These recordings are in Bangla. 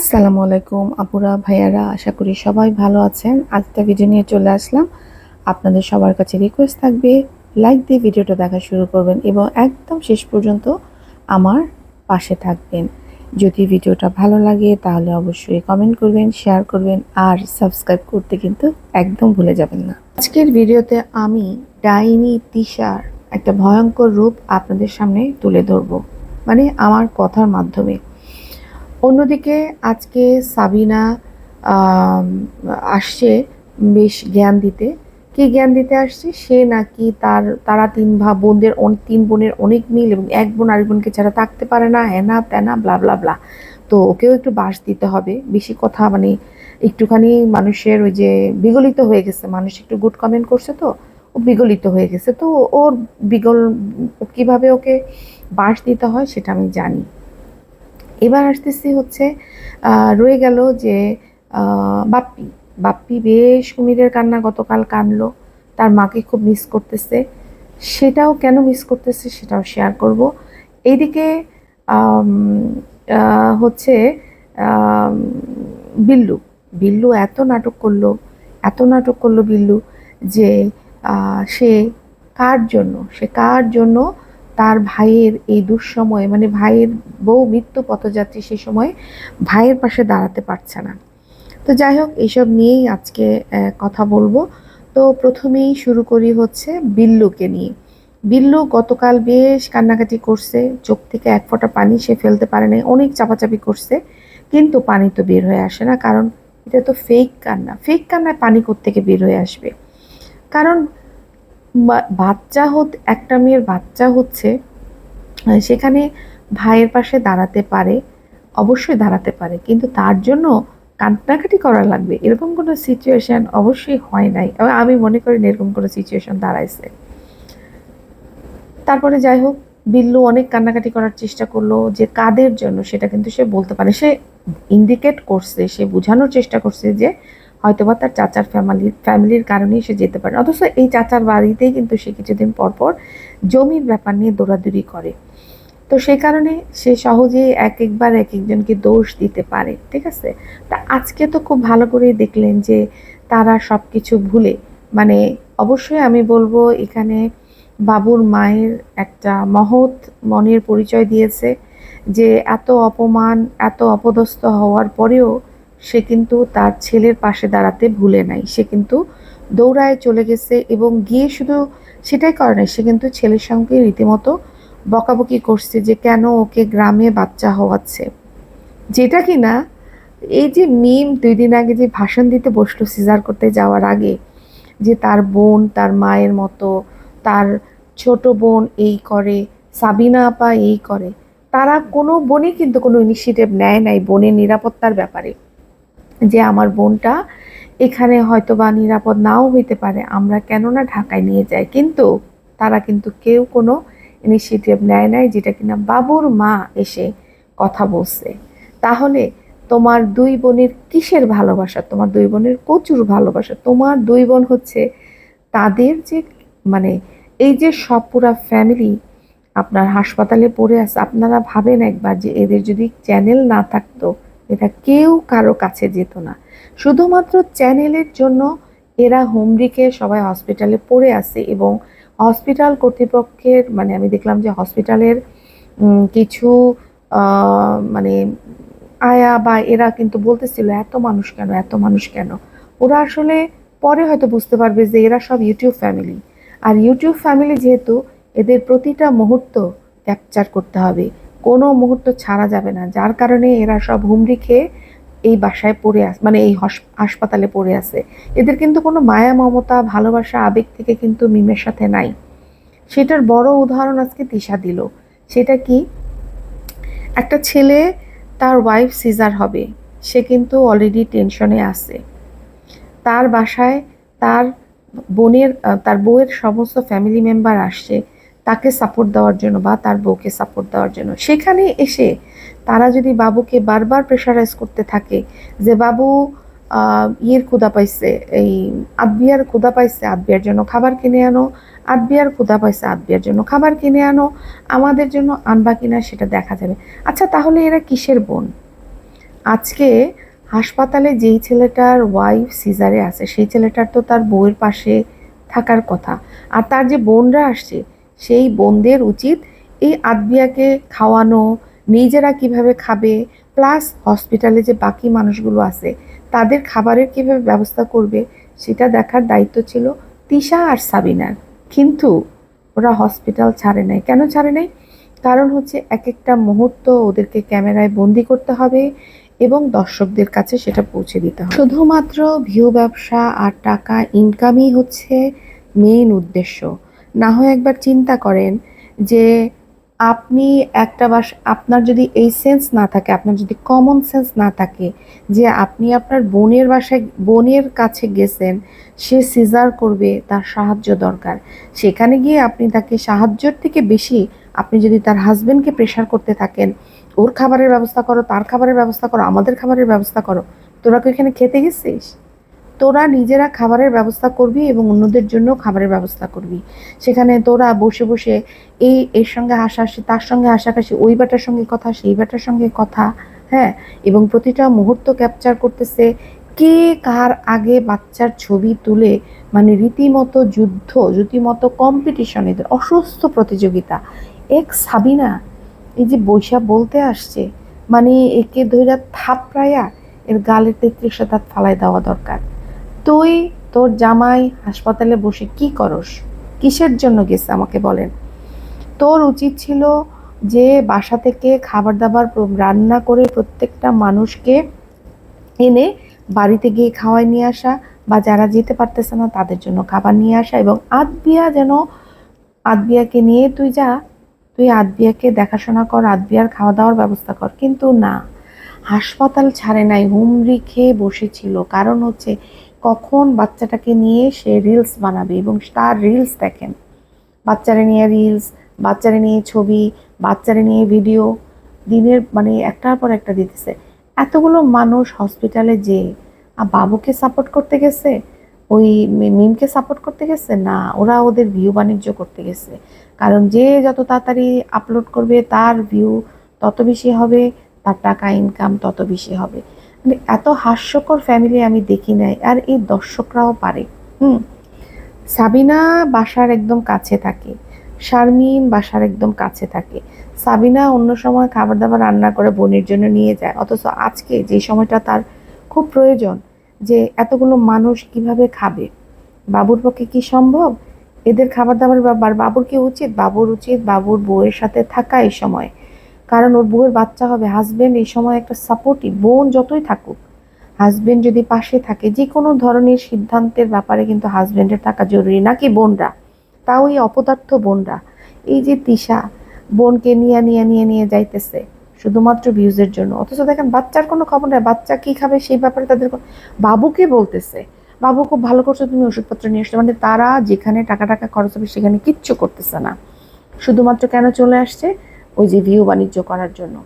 আসসালামু আলাইকুম আপুরা, ভাইয়ারা, আশা করি সবাই ভালো আছেন। আজকে ভিডিও নিয়ে চলে আসলাম। আপনাদের সবার কাছে রিকোয়েস্ট থাকবে লাইক দিয়ে ভিডিওটা দেখা শুরু করবেন এবং একদম শেষ পর্যন্ত আমার পাশে থাকবেন। যদি ভিডিওটা ভালো লাগে, তাহলে অবশ্যই কমেন্ট করবেন শেয়ার করবেন, আর সাবস্ক্রাইব করতে কিন্তু একদম ভুলে যাবেন না। আজকের ভিডিওতে আমি ডাইনি তিশার একটা ভয়ঙ্কর রূপ আপনাদের সামনে তুলে ধরবো। মানে আমার কথার মাধ্যমে। অন্যদিকে আজকে সাবিনা আসছে বেশ জ্ঞান দিতে। কি জ্ঞান দিতে আসছে? সে নাকি তার, তারা তিন ভা, বোনদের তিন বোনের অনেক মিল এবং এক বোন আরেক বোনকে ছাড়া থাকতে পারে না হ্যানা ত্যানা ব্লা ব্লা ব্লা তো ওকেও একটু বাস দিতে হবে। বেশি কথা মানে একটুখানি মানুষের ওই যে বিগলিত হয়ে গেছে। মানুষ একটু গুড কমেন্ট করছে তো, ও বিগলিত হয়ে গেছে। তো ওর বিগল কীভাবে ওকে বাস দিতে হয় সেটা আমি জানি। এবার আসতেছি হচ্ছে রয়ে গেল যে বাপ্পি। বাপ্পি বেশ কুমিরের কান্না গতকাল কানলো, তার মাকে খুব মিস করতেছে। সেটাও কেন মিস করতেছে সেটাও শেয়ার করব। এইদিকে হচ্ছে বিল্লু। বিল্লু এত নাটক করল, এত নাটক করল বিল্লু যে সে কার জন্য, সে কার জন্য তার ভাইয়ের এই দুঃসময়ে মানে ভাইয়ের বউ মৃত্যু পথযাত্রী সে সময় ভাইয়ের পাশে দাঁড়াতে পারছে না। তো যাই হোক, এইসব নিয়েই আজকে কথা বলব। তো প্রথমেই শুরু করি হচ্ছে বিল্লুকে নিয়ে। বিল্লু গতকাল বেশ কান্নাকাটি করছে, চোখ থেকে এক ফোঁটা পানি সে ফেলতে পারে নাই, অনেক চাপাচাপি করছে, কিন্তু পানি তো বের হয়ে আসে না, কারণ এটা তো ফেক কান্না। ফেক কান্নায় পানি থেকে বের হয়ে আসবে? কারণ বাচ্চা হত, একটা মেয়ের বাচ্চা হচ্ছে সেখানে ভাইয়ের পাশে দাঁড়াতে পারে, অবশ্যই দাঁড়াতে পারে। কিন্তু তার জন্য কান্নাকাটি করা লাগবে। এরকম কোনো সিচুয়েশন অবশ্যই হয় নাই। আমি মনে করি না এরকম কোনো সিচুয়েশন দাঁড়াইছে। তারপরে যাই হোক, বিল্লু অনেক কান্নাকাটি করার চেষ্টা করল যে কাদের জন্য সেটা কিন্তু সে বলতে পারে। সে ইন্ডিকেট করছে, সে বোঝানোর চেষ্টা করছে যে হয়তোবা তার চাচার ফ্যামিলির ফ্যামিলির কারণেই সে যেতে পারে। অথচ এই চাচার বাড়িতেই কিন্তু সে কিছুদিন পর পর জমির ব্যাপার নিয়ে দৌড়াদৌড়ি করে। তো সেই কারণে সে সহজে এক একবার এক একজনকে দোষ দিতে পারে, ঠিক আছে? তা আজকে তো খুব ভালো করেই দেখলেন যে তারা সব কিছু ভুলে। মানে অবশ্যই আমি বলব, এখানে বাবুর মায়ের একটা মহৎ মনের পরিচয় দিয়েছে যে এত অপমান, এত অপদস্থ হওয়ার পরেও সে কিন্তু তার ছেলের পাশে দাঁড়াতে ভুলে নাই। সে কিন্তু দৌড়ায় চলে গেছে এবং গিয়ে শুধু সেটাই করে নাই, সে কিন্তু ছেলের সঙ্গে রীতিমতো বকাবকি করছে যে কেন ওকে গ্রামে বাচ্চা হওয়াচ্ছে। যেটা কি না এই যে মিম দুই দিন আগে যে ভাষণ দিতে বসল সিজার করতে যাওয়ার আগে, যে তার বোন, তার মায়ের মতো, তার ছোট বোন এই করে, সাবিনা আপা এই করে, তারা কোনো বোনই কিন্তু কোনো ইনিশিয়েটিভ নেয় নাই, বোনের নিরাপত্তার ব্যাপারে। যে আমার বোনটা এখানে হয়তো বা নিরাপদ নাও হইতে পারে। আমরা কেন না ঢাকায় নিয়ে যাই, কিন্তু তারা কিন্তু কেউ কোনো ইনিশিয়েটিভ নেয় নাই যেটা কিনা বাবুর মা এসে কথা বলছে। তাহলে তোমার দুই বোনের কিসের ভালোবাসা? তোমার দুই বোনের প্রচুর ভালোবাসা? তোমার দুই বোন হচ্ছে তাদের যে মানে এই যে সব পুরা ফ্যামিলি আপনার হাসপাতালে পড়ে আছে, আপনারা ভাবেন একবার যে এদের যদি চ্যানেল না থাকতো এটা কেউ কারও কাছে যেত না। শুধুমাত্র চ্যানেলের জন্য এরা হোম রেখে সবাই হসপিটালে পড়ে আসে এবং হসপিটাল কর্তৃপক্ষের মানে আমি দেখলাম যে হসপিটালের কিছু মানে আয়া বা এরা কিন্তু বলতেছিল, এত মানুষ কেন? এত মানুষ কেন? ওরা আসলে পরে হয়তো বুঝতে পারবে যে এরা সব ইউটিউব ফ্যামিলি আর ইউটিউব ফ্যামিলি যেহেতু এদের প্রতিটা মুহূর্ত ক্যাপচার করতে হবে। কোনো মুহূর্ত ছাড়া যাবে না। যার কারণে এরা সব হুমড়ি খেয়ে এই বাসায় পড়ে আস মানে এই হস- হাসপাতালে পড়ে আছে। এদের কিন্তু কোনো মায়া, মমতা, ভালোবাসা, আবেগ থেকে কিন্তু মিমের সাথে নাই। সেটার বড় উদাহরণ আজকে তিশা দিল। সেটা কি? একটা ছেলে তার ওয়াইফ সিজার হবে। সে কিন্তু অলরেডি টেনশনে আছে। তার বাসায় তার বোনের তার বউয়ের সমস্ত ফ্যামিলি মেম্বার আসছে। তাকে সাপোর্ট দেওয়ার জন্য বা তার বউকে সাপোর্ট দেওয়ার জন্য। সেখানে এসে তারা যদি বাবুকে বারবার প্রেশারাইজ করতে থাকে যে, বাবু ইয়ের ক্ষুদা পাইছে, এই আদবিয়ার ক্ষুদা পাইছে, আদবিয়ার জন্য খাবার কিনে আনো, আদবিয়ার ক্ষুদা পাইছে, আদবিয়ার জন্য খাবার কিনে আনো, আমাদের জন্য আনবা কিনা সেটা দেখা যাবে। আচ্ছা তাহলে এরা কিসের বোন? আজকে হাসপাতালে যেই ছেলেটার ওয়াইফ সিজারে আছে, সেই ছেলেটার তো তার বউয়ের পাশে থাকার কথা। আর তার যে বোনরা আসছে সেই বোনদের উচিত এই আদবিয়াকে খাওয়ানো, নিজেরা কীভাবে খাবে প্লাস হসপিটালে যে বাকি মানুষগুলো আছে, তাদের খাবারের কীভাবে ব্যবস্থা করবে, সেটা দেখার দায়িত্ব ছিল তিশা আর সাবিনার। কিন্তু ওরা হসপিটাল ছাড়ে নাই। কেন ছাড়ে নাই? কারণ হচ্ছে এক একটা মুহূর্ত ওদেরকে ক্যামেরায় বন্দি করতে হবে এবং দর্শকদের কাছে সেটা পৌঁছে দিতে হবে। শুধুমাত্র ভিউ ব্যবসা আর টাকা ইনকামই হচ্ছে মেইন উদ্দেশ্য। না হয় একবার চিন্তা করেন যে আপনি একটা বাস আপনার যদি এই সেন্স না থাকে, আপনার যদি কমন সেন্স না থাকে যে আপনি আপনার বোনের বাসায়, বোনের কাছে গেছেন, সে সিজার করবে, তার সাহায্য দরকার। সেখানে গিয়ে আপনি তাকে সাহায্যের থেকে বেশি আপনি যদি তার হাজবেন্ডকে প্রেশার করতে থাকেন, ওর খাবারের ব্যবস্থা করো, তার খাবারের ব্যবস্থা করো, আমাদের খাবারের ব্যবস্থা করো, তোরা কি এখানে খেতে গেছিস? তোরা নিজেরা খাবারের ব্যবস্থা করবি এবং অন্যদের জন্য খাবারের ব্যবস্থা করবি। সেখানে তোরা বসে বসে এই, এর সঙ্গে হাসাহাসি তার সঙ্গে হাসাহাসি ওই বাটার সঙ্গে কথা, সেই বাটার সঙ্গে কথা হ্যাঁ? এবং প্রতিটা মুহূর্ত ক্যাপচার করতেছে কে কার আগে বাচ্চার ছবি তুলে মানে রীতিমতো যুদ্ধ, রীতিমতো কম্পিটিশন এদের অসুস্থ প্রতিযোগিতা। এক সাবিনা, এই যে বৈশা বলতে আসছে মানে একে ধৈরা থাপড়াইয়া এর গালের তেত্রিশটা দাঁত ফালাই দেওয়া দরকার। তুই তোর জামাই হাসপাতালে বসে কি করস? কিসের জন্য গেছে আমাকে বলেন? তোর উচিত ছিল যে বাসা থেকে খাবার দাবার রান্না করে প্রত্যেকটা মানুষকে এনে বাড়িতে গিয়ে খাওয়াই নিয়ে আসা বা যারা যেতে পারতেছে না তাদের জন্য খাবার নিয়ে আসা এবং আদবিয়া যেন, আদবিয়াকে নিয়ে তুই যা, তুই আদবিয়াকে দেখাশোনা কর, আদবিয়ার খাওয়া দাওয়ার ব্যবস্থা কর। কিন্তু না, হাসপাতাল ছাড়ে নাই, হুমড়ি খেয়ে বসেছিল। কারণ হচ্ছে কখন বাচ্চাটাকে নিয়ে সে রিলস বানাবে এবং তার রিলস দেখেন। বাচ্চারা নিয়ে রিলস বাচ্চারা নিয়ে ছবি, বাচ্চারা নিয়ে ভিডিও দিনের মানে একটার পর একটা দিতেছে। এতগুলো মানুষ হসপিটালে যে আর বাবুকে সাপোর্ট করতে গেছে? ওই মিমকে সাপোর্ট করতে গেছে? না, ওরা ওদের ভিউ বাণিজ্য করতে গেছে। কারণ যে যত তাড়াতাড়ি আপলোড করবে, তার ভিউ তত বেশি হবে, তার টাকা ইনকাম তত বেশি হবে। মানে এত হাস্যকর ফ্যামিলি আমি দেখি নাই, আর এই দর্শকরাও পারে। হুম, সাবিনা বাসার একদম কাছে থাকে, শারমিন বাসার একদম কাছে থাকে। সাবিনা অন্য সময় খাবার দাবার রান্না করে বোনের জন্য নিয়ে যায়, অথচ আজকে যে সময়টা তার খুব প্রয়োজন, যে এতগুলো মানুষ কীভাবে খাবে। বাবুর পক্ষে কি সম্ভব? এদের খাবার দাবার ব্যাপার, বাবুর কি উচিত? বাবুর উচিত বাবুর বউয়ের সাথে থাকা এই সময়। কারণ ওর বউয়ের বাচ্চা হবে হাজবেন্ড এই সময় একটা সাপোর্টিভ বোন যতই থাকুক হাজবেন্ড যদি পাশে থাকে যে কোনো ধরনের সিদ্ধান্তের ব্যাপারে কিন্তু হাজবেন্ডের থাকা জরুরি, নাকি বোনরা? তাও এই অপদার্থ বোনরা। এই যে তিশা, বোনকে নিয়ে নিয়ে নিয়ে নিয়ে যাইতেছে, শুধুমাত্র ভিউজের জন্য। অথচ দেখেন, বাচ্চার কোনো খবর নেই, বাচ্চা কী খাবে সেই ব্যাপারে তাদের বাবুকে বলতেছে, বাবু, খুব ভালো করছ, তুমি ওষুধপত্র নিয়ে আসতে মানে তারা যেখানে টাকা টাকা খরচ হবে, সেখানে কিচ্ছু করতেছে না। শুধুমাত্র কেন চলে আসছে? ওই যে ভিউ বাণিজ্য করার জন্য।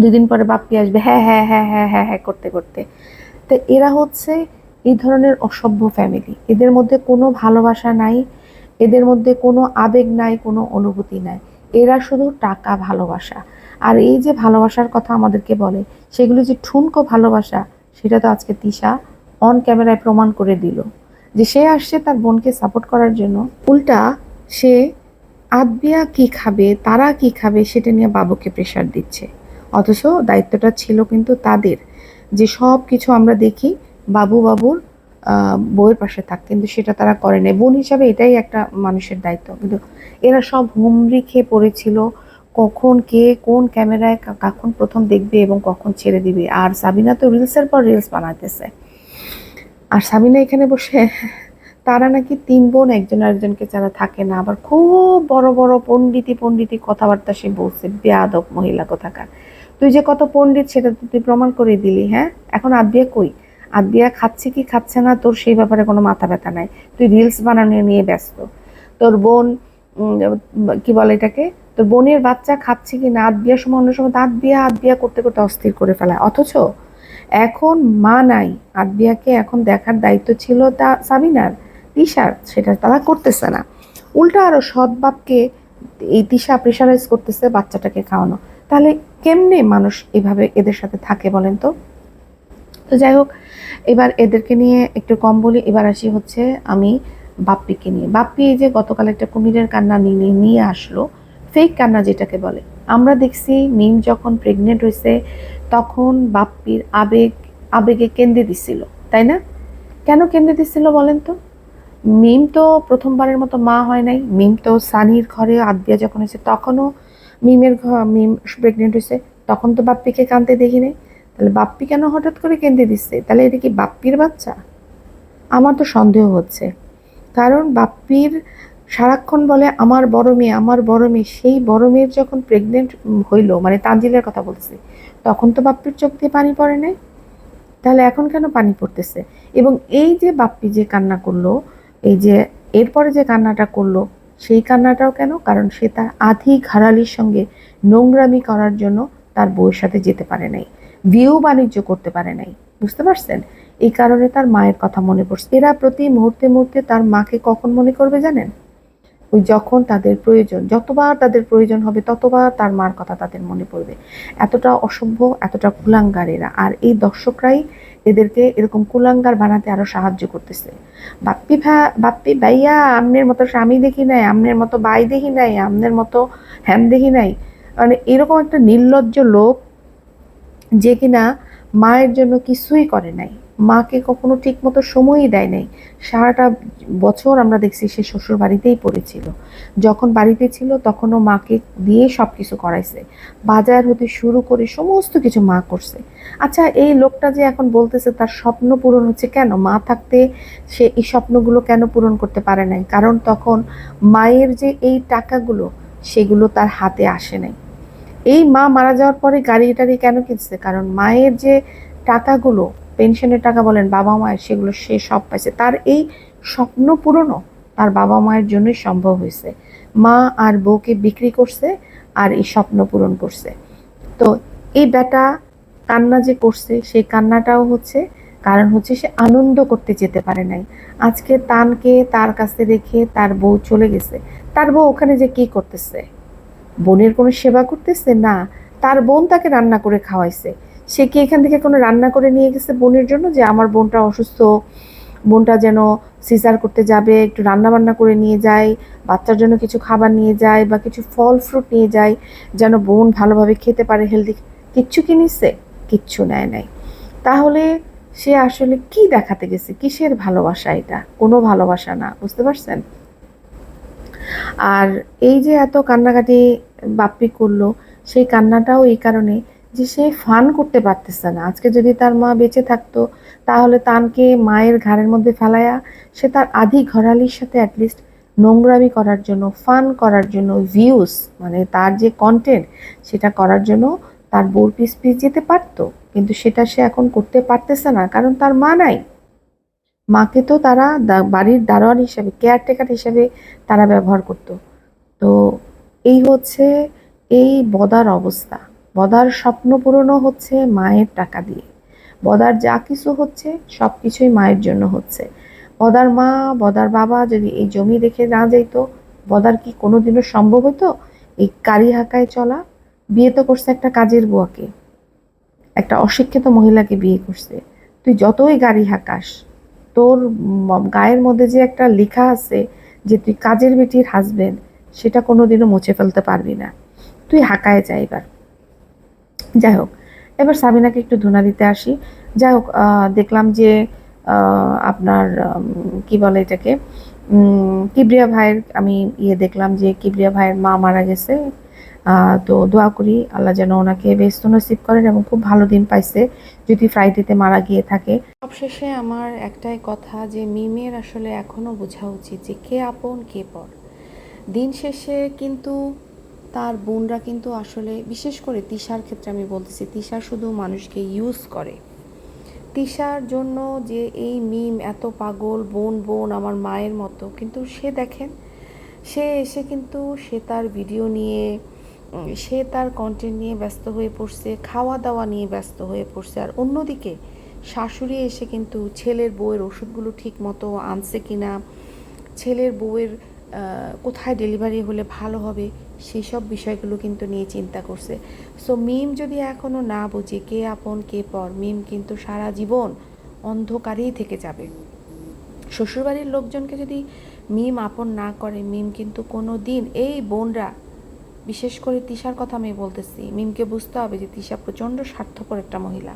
দুই দিন পরে বাপ্পি আসবে হ্যাঁ হ্যাঁ হ্যাঁ হ্যাঁ হ্যাঁ হ্যাঁ করতে করতে। তো এরা হচ্ছে এই ধরনের অসভ্য ফ্যামিলি এদের মধ্যে কোনো ভালোবাসা নাই, এদের মধ্যে কোনো আবেগ নাই, কোনো অনুভূতি নাই। এরা শুধু টাকা ভালোবাসা। আর এই যে ভালোবাসার কথা আমাদেরকে বলে, সেগুলো যে ঠুনকো ভালোবাসা, সেটা তো আজকে তিশা অন ক্যামেরায় প্রমাণ করে দিল। যে সে আসছে তার বোনকে সাপোর্ট করার জন্য। উল্টা সে আদবিয়া কি খাবে তারা কি খাবে সেটা নিয়ে বাবুকে প্রেশার দিচ্ছে। অথচ দায়িত্বটা ছিল কিন্তু তাদের। যে সব কিছু আমরা দেখি বাবু বাবুর আহ, বউয়ের পাশে থাক কিন্তু সেটা তারা করে নাই। বোন হিসাবে এটাই একটা মানুষের দায়িত্ব। কিন্তু এরা সব হুমড়ি খেয়ে পড়েছিল কখন কে কোন ক্যামেরায় কখন প্রথম দেখবে এবং কখন ছেড়ে দিবে। আর সাবিনা তো রিলসের পর রিলস বানাতেছে আর সাবিনা এখানে বসে তারা নাকি তিন বোন, একজন আরেকজনকে ছাড়া থাকে না। আবার খুব বড় বড় পণ্ডিতি পণ্ডিতি কথাবার্তা সে বলছে, বেয়াদব মহিলা কোথাকার। তুই যে কত পণ্ডিত, সেটা তো তুই প্রমাণ করে দিলি হ্যাঁ? এখন আদবিয়া কই? আদবিয়া খাচ্ছে কি খাচ্ছে না, তোর সেই ব্যাপারে কোনো মাথা ব্যথা নাই। তুই রিলস বানানো নিয়ে ব্যস্ত। তোর বোন কি বলে এটাকে? তোর বোনের বাচ্চা খাচ্ছে কি না আদবিয়ার সময় অন্য সময় আদবিয়া বিয়া আদবিয়া করতে করতে অস্থির করে ফেলায়। অথচ এখন মা নাই। আদবিয়াকে এখন দেখার দায়িত্ব ছিল তা সাবিনার। তিশার সেটা তারা করতেছে না। উল্টা আরও সৎ বাপকে এই তিশা প্রেশারাইজ করতেছে বাচ্চাটাকে খাওয়ানো। তাহলে কেমনে মানুষ এভাবে এদের সাথে থাকে বলেন তো? তো যাই হোক, এবার এদেরকে নিয়ে একটু কম বলি, এবার আসি হচ্ছে আমি বাপ্পিকে নিয়ে। বাপ্পি এই যে গতকাল একটা কুমিরের কান্না নিয়ে নিয়ে আসলো ফেক কান্না যেটাকে বলে। আমরা দেখছি মিম যখন প্রেগনেন্ট হয়েছে, তখন বাপ্পির আবেগ, আবেগে কেন্দ্রে দিছিল, তাই না? কেন কেন্দ্রে দিছিল বলেন তো? মিম তো প্রথমবারের মতো মা হয় নাই। মিম তো সানির ঘরে আদবিয়া যখন হয়েছে, তখনও মিমের ঘর মিম প্রেগনেন্ট হয়েছে। তখন তো বাপ্পিকে কাঁদতে দেখি নাই তাহলে বাপ্পি কেন হঠাৎ করে কেঁদে দিচ্ছে? তাহলে এটা কি বাপ্পির বাচ্চা? আমার তো সন্দেহ হচ্ছে। কারণ বাপ্পির সারাক্ষণ বলে, আমার বড় মেয়ে, আমার বড় মেয়ে। সেই বড় মেয়ের যখন প্রেগনেন্ট হইল মানে তাঞ্জিলের কথা বলছি তখন তো বাপ্পির চোখ দিয়ে পানি পড়ে নাই। তাহলে এখন কেন পানি পড়তেছে? এবং এই যে বাপ্পি যে কান্না করল এই যে এরপরে যে কান্নাটা করল, সেই কান্নাটাও কেন? কারণ সে তার আধি ঘাড়ালির সঙ্গে নোংরামি করার জন্য তার বউয়ের সাথে যেতে পারে নাই, বিয়েও বাণিজ্য করতে পারে নাই, বুঝতে পারছেন? এই কারণে তার মায়ের কথা মনে পড়ছে। এরা প্রতি মুহূর্তে মুহূর্তে তার মাকে কখন মনে করবে জানেন? ওই যখন তাদের প্রয়োজন, যতবার তাদের প্রয়োজন হবে, ততবার তার মার কথা তাদের মনে পড়বে। এতটা অসভ্য এতটা কুলাঙ্গার এরা। আর এই দর্শকরাই এদেরকে এরকম কুলাঙ্গার বানাতে আরও সাহায্য করতেছে। বাপ্পি ভা বাপ্পি ভাইয়া, আমনের মতো স্বামী দেখি নাই, আমনের মতো বাই দেখি নাই, আমনের মতো হ্যান দেখি নাই। মানে এরকম একটা নির্লজ্জ লোক যে কিনা মায়ের জন্য কিছুই করে নাই। মাকে কখনো ঠিক মতো সময়ই দেয় নাই। সারাটা বছর আমরা দেখছি সে শ্বশুর বাড়িতেই পড়েছিল। যখন বাড়িতে ছিল তখনও মাকে দিয়ে সব কিছু করাইছে। বাজার হতে শুরু করে সমস্ত কিছু মা করছে। আচ্ছা এই লোকটা যে এখন বলতেছে তার স্বপ্ন পূরণ হচ্ছে কেন? মা থাকতে সে এই স্বপ্নগুলো কেন পূরণ করতে পারে নাই? কারণ তখন মায়ের যে এই টাকাগুলো, সেগুলো তার হাতে আসে নাই। এই মা মারা যাওয়ার পরে গাড়ি টাড়ি কেন কিনছে? কারণ মায়ের যে টাকাগুলো পেনশনের টাকা বলেন বাবা মায়ের, সেগুলো সে সব পাইছে। তার এই স্বপ্ন পূরণও তার বাবা মায়ের জন্যই সম্ভব হয়েছে। মা আর বউকে বিক্রি করছে আর এই স্বপ্ন পূরণ করছে। তো এই বেটা কান্না যে করছে, সেই কান্নাটাও হচ্ছে, কারণ হচ্ছে সে আনন্দ করতে যেতে পারে নাই। আজকে তানকে তার কাছে রেখে তার বউ চলে গেছে। তার বউ ওখানে যে কি করতেছে? বোনের কোনো সেবা করতেছে? না। তার বোন তাকে রান্না করে খাওয়াইছে। সে কি এখান থেকে কোনো রান্না করে নিয়ে গেছে বোনের জন্য? যে আমার বোনটা অসুস্থ, বোনটা যেন সিজার করতে যাবে, একটু রান্না বান্না করে নিয়ে যায়, বাচ্চার জন্য কিছু খাবার নিয়ে যায় বা কিছু ফল ফ্রুট নিয়ে যায়, যেন বোন ভালোভাবে খেতে পারে হেলদি কিচ্ছু কি নিচ্ছে কিচ্ছু নেয় নাই। তাহলে সে আসলে কি দেখাতে গেছে? কিসের ভালোবাসা এটা? কোনো ভালোবাসা না, বুঝতে পারছেন? আর এই যে এত কান্নাকাটি বাপ্পি করল, সেই কান্নাটাও এই কারণে যে সে ফান করতে পারতেছে না। আজকে যদি তার মা বেঁচে থাকতো, তাহলে তানকে মায়ের ঘাড়ের মধ্যে ফেলায়া সে তার আধি ঘরালির সাথে অ্যাটলিস্ট নোংরামি করার জন্য, ফান করার জন্য ভিউস মানে তার যে কন্টেন্ট সেটা করার জন্য তার বোর পিস পিস যেতে পারতো। কিন্তু সেটা সে এখন করতে পারতেছে না, কারণ তার মা নাই। মাকে তো তারা বাড়ির দারোয়ান হিসাবে কেয়ারটেকার হিসাবে তারা ব্যবহার করত। তো এই হচ্ছে এই বদার অবস্থা। বদার স্বপ্ন পূরণও হচ্ছে মায়ের টাকা দিয়ে। বদার যা কিছু হচ্ছে সব কিছুই মায়ের জন্য হচ্ছে। বদার মা, বদার বাবা যদি এই জমি দেখে না যাইতো, বদার কি কোনোদিনও সম্ভব হতো এই কারি হাঁকায় চলা, বিয়ে তো করছে একটা কাজের বুয়াকে। একটা অশিক্ষিত মহিলাকে বিয়ে করছে। তুই যতই গাড়ি হাঁকাস, তোর গায়ের মধ্যে যে একটা লেখা আছে যে তুই কাজের বেটির হাজবেন্ড সেটা কোনোদিনও মুছে ফেলতে পারবি না। তুই হাঁকায় যা এবার। যাই হোক এবার সাবিনাকে একটু ধুনা দিতে আসি। যাই হোক দেখলাম যে আপনার কি বলে এটাকে কিবরিয়া ভাইয়ের, আমি ইয়ে দেখলাম যে কিবরিয়া ভাইয়ের মা মারা গেছে। তো দোয়া করি আল্লাহ যেন ওনাকে ব্যস্ত নসিব করেন এবং খুব ভালো দিন পাইছে, যদি ফ্রাইডেতে মারা গিয়ে থাকে। সবশেষে আমার একটাই কথা যে, মিমের আসলে এখনও বোঝা উচিত যে কে আপন, কে পর। দিন শেষে কিন্তু তার বোনরা কিন্তু আসলে, বিশেষ করে তিশার ক্ষেত্রে আমি বলতেছি, তিশা শুধু মানুষকে ইউজ করে। তিশার জন্য যে এই মিম এত পাগল, বোন বোন, আমার মায়ের মতো, কিন্তু সে দেখেন, সে এসে কিন্তু সে তার ভিডিও নিয়ে সে তার কন্টেন্ট নিয়ে ব্যস্ত হয়ে পড়ছে খাওয়া দাওয়া নিয়ে ব্যস্ত হয়ে পড়ছে। আর অন্যদিকে, শাশুড়ি এসে কিন্তু ছেলের বউয়ের ওষুধগুলো ঠিক মতো আনছে কিনা, ছেলের বউয়ের কোথায় ডেলিভারি হলে ভালো হবে সেই সব বিষয়গুলো কিন্তু নিয়ে চিন্তা করছে। সো মিম যদি এখনও না বুঝে কে আপন, কে পর মিম কিন্তু সারা জীবন অন্ধকারেই থেকে যাবে। শ্বশুরবাড়ির লোকজনকে যদি মিম আপন না করে মিম কিন্তু কোনো দিন এই বোনরা, বিশেষ করে তিশার কথা আমি বলতেছি মিমকে বুঝতে হবে যে তিশা প্রচণ্ড স্বার্থপর একটা মহিলা।